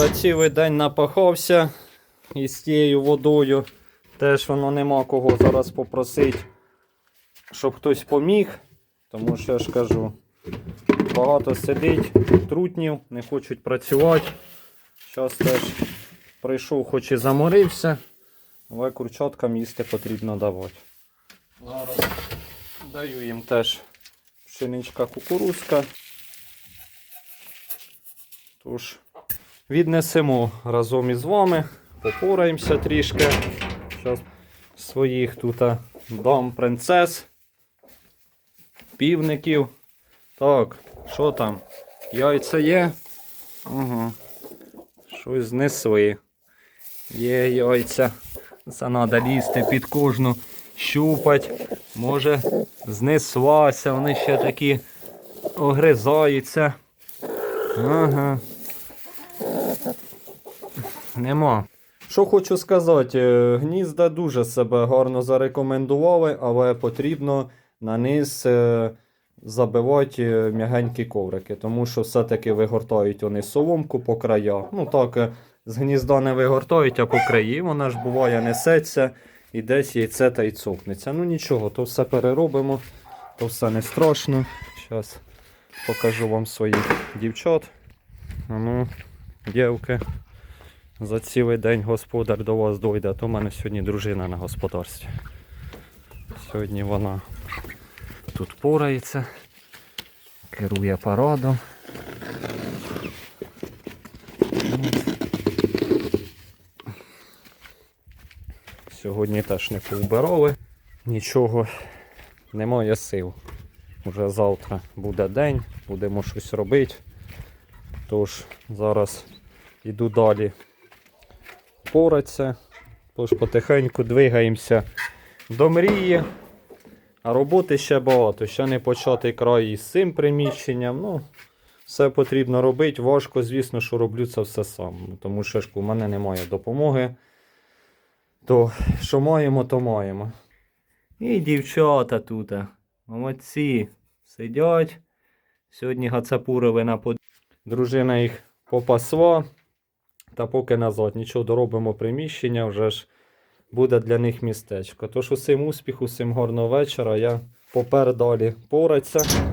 За цілий день напахався із тією водою. Теж воно нема кого зараз попросити, щоб хтось поміг. Тому що я ж кажу, багато сидить, трутнів, не хочуть працювати. Зараз теж прийшов, хоч і заморився, але курчаткам їсти потрібно давати. Зараз даю їм теж пшеничка кукурузка. Тож, віднесемо разом із вами, попораємося трішки. Зараз своїх тут дам принцес, півників. Так, що там? Яйця є? Ага. Щось знесли. Є яйця. Це треба лізти під кожну, щупать. Може, знеслася, вони ще такі огризаються. Ага. Нема. Що хочу сказати, е, гнізда дуже себе гарно зарекомендували, але потрібно на низ е, забивати е, м'ягенькі коврики, тому що все-таки вигортають вони соломку по краях. Ну так, з гнізда не вигортають, а по краї вона ж буває несеться і десь яйце та й цокнеться. Ну нічого, то все переробимо, то все не страшно. Зараз покажу вам своїх дівчат. Ну, дівки, за цілий день господар до вас дойде, а то в мене сьогодні дружина на господарстві. Сьогодні вона тут порається, керує парадом. Сьогодні теж не повбирали, нічого немає сил. Уже завтра буде день, будемо щось робити. Тож зараз йду далі поратися. Тож потихеньку двигаємося до мрії. А роботи ще багато. Ще не початий край із цим приміщенням. Ну, все потрібно робити. Важко, звісно, що роблю це все сам. Тому що ж у мене немає допомоги. То що маємо, то маємо. І дівчата тут. Молодці. Сидять. Сьогодні гацапурови на под... Дружина їх попасла. Та поки назад нічого доробимо приміщення, вже ж буде для них містечко. Тож усім успіху, усім гарного вечора. Я попер далі поратися.